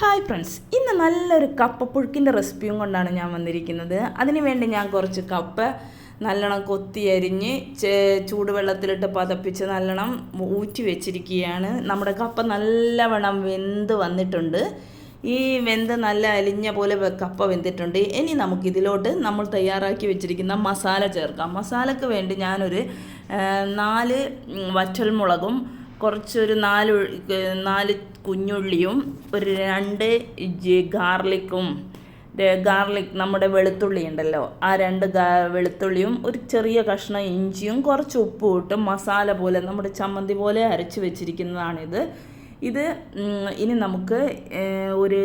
Hi friends ഇന്ന് നല്ലൊരു കപ്പ കപ്പപ്പുഴുക്കിന്റെ റെസിപ്പിയും കൊണ്ടാണ് ഞാൻ വന്നിരിക്കുന്നത്. അതിന് വേണ്ടി ഞാൻ കുറച്ച് കപ്പ നല്ലോണം കൊത്തി അരിഞ്ഞ് ചൂടുവെള്ളത്തിലിട്ട് പതപ്പിച്ച് നല്ലോണം ഊറ്റി വെച്ചിരിക്കുകയാണ്. നമ്മുടെ കപ്പ നല്ലവണ്ണം വെന്ത് വന്നിട്ടുണ്ട്. ഈ വെന്ത് നല്ല അലിഞ്ഞ പോലെ കപ്പ വെന്തിട്ടുണ്ട്. ഇനി നമുക്കിതിലോട്ട് നമ്മൾ തയ്യാറാക്കി വെച്ചിരിക്കുന്ന മസാല ചേർക്കാം. മസാലയ്ക്ക് വേണ്ടി ഞാനൊരു നാല് വറ്റൽമുളകും കുറച്ചൊരു നാല് നാല് കുഞ്ഞുള്ളിയും ഒരു രണ്ട് ഗാർലിക്കും ഗാർലിക് നമ്മുടെ വെളുത്തുള്ളി ഉണ്ടല്ലോ ആ രണ്ട് വെളുത്തുള്ളിയും ഒരു ചെറിയ കഷ്ണം ഇഞ്ചിയും കുറച്ച് ഉപ്പും ഇട്ട് മസാല പോലെ നമ്മുടെ ചമ്മന്തി പോലെ അരച്ച് വെച്ചിരിക്കുന്നതാണിത്. ഇത് ഇനി നമുക്ക് ഒരു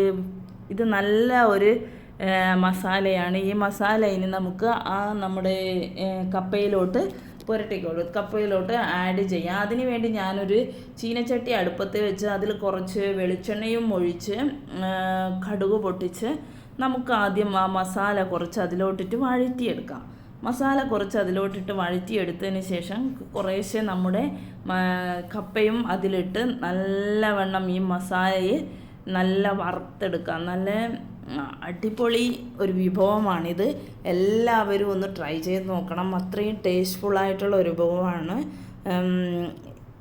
ഇത് നല്ല ഒരു മസാലയാണ്. ഈ മസാല ഇനി നമുക്ക് ആ നമ്മുടെ കപ്പയിലോട്ട് പുരട്ടിക്കോളൂ. കപ്പയിലോട്ട് ആഡ് ചെയ്യാം. അതിന് വേണ്ടി ഞാനൊരു ചീനച്ചട്ടി അടുപ്പത്ത് വെച്ച് അതിൽ കുറച്ച് വെളിച്ചെണ്ണയും ഒഴിച്ച് കടുക് പൊട്ടിച്ച് നമുക്ക് ആദ്യം ആ മസാല കുറച്ച് അതിലോട്ടിട്ട് വഴറ്റിയെടുക്കാം. മസാല കുറച്ച് അതിലോട്ടിട്ട് വഴറ്റിയെടുത്തതിന് ശേഷം കുറേശ്ശെ നമ്മുടെ കപ്പയും അതിലിട്ട് നല്ലവണ്ണം ഈ മസാലയെ നല്ല വറുത്തെടുക്കാം. നല്ല അടിപൊളി ഒരു വിഭവമാണിത്. എല്ലാവരും ഒന്ന് ട്രൈ ചെയ്ത് നോക്കണം. അത്രയും ടേസ്റ്റ്ഫുള്ളായിട്ടുള്ള ഒരു വിഭവമാണ്.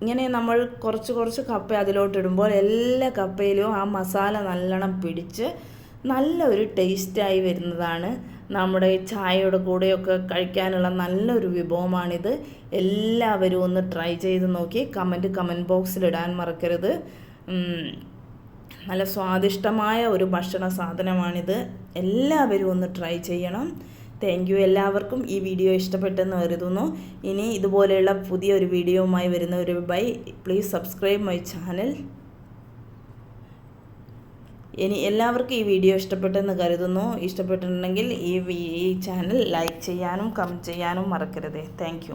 ഇങ്ങനെ നമ്മൾ കുറച്ച് കുറച്ച് കപ്പ അതിലോട്ടിടുമ്പോൾ എല്ലാ കപ്പയിലും ആ മസാല നല്ലോണം പിടിച്ച് നല്ലൊരു ടേസ്റ്റായി വരുന്നതാണ്. നമ്മുടെ ചായയുടെ കൂടെയൊക്കെ കഴിക്കാനുള്ള നല്ലൊരു വിഭവമാണിത്. എല്ലാവരും ഒന്ന് ട്രൈ ചെയ്ത് നോക്കി. കമന്റ് കമന്റ് ബോക്സിൽ ഇടാൻ മറക്കരുത്. നല്ല സ്വാദിഷ്ടമായ ഒരു ഭക്ഷണ സാധനമാണിത്. എല്ലാവരും ഒന്ന് ട്രൈ ചെയ്യണം. താങ്ക് യു എല്ലാവർക്കും. ഈ വീഡിയോ ഇഷ്ടപ്പെട്ടെന്ന് കരുതുന്നു. ഇനി ഇതുപോലെയുള്ള പുതിയൊരു വീഡിയോയുമായി വരുന്ന ഒരു bye. Please subscribe my channel ഇനി എല്ലാവർക്കും ഈ വീഡിയോ ഇഷ്ടപ്പെട്ടെന്ന് കരുതുന്നു. ഇഷ്ടപ്പെട്ടിട്ടുണ്ടെങ്കിൽ ഈ ഈ ചാനൽ ലൈക്ക് ചെയ്യാനും കമന്റ് ചെയ്യാനും മറക്കരുത്. താങ്ക്